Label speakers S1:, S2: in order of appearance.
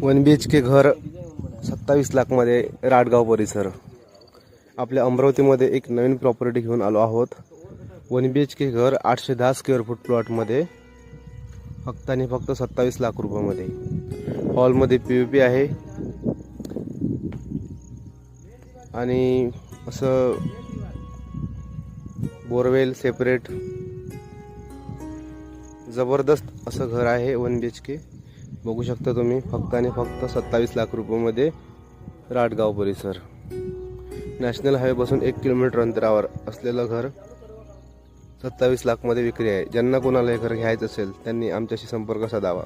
S1: One बी H के घर सत्तावीस लाखमध्ये राडगाव परिसर. आपल्या अमरावतीमध्ये एक नवीन प्रॉपर्टी घेऊन आलो आहोत. वन बी एच के घर आठशे दहा स्क्वेअर फूट प्लॉटमध्ये फक्त आणि फक्त सत्तावीस लाख रुपयामध्ये. हॉलमध्ये पी यू पी आहे. आणि असं बोरवेल सेपरेट जबरदस्त असं घर आहे वन बी एच के. बघू शकता तुम्ही फक्त आणि फक्त सत्तावीस लाख रुपयामध्ये राटगाव परिसर. नॅशनल हायवेपासून एक किलोमीटर अंतरावर असलेलं घर सत्तावीस लाखमध्ये विक्री आहे. ज्यांना कोणाला हे घर घ्यायचं असेल त्यांनी आमच्याशी संपर्क साधावा.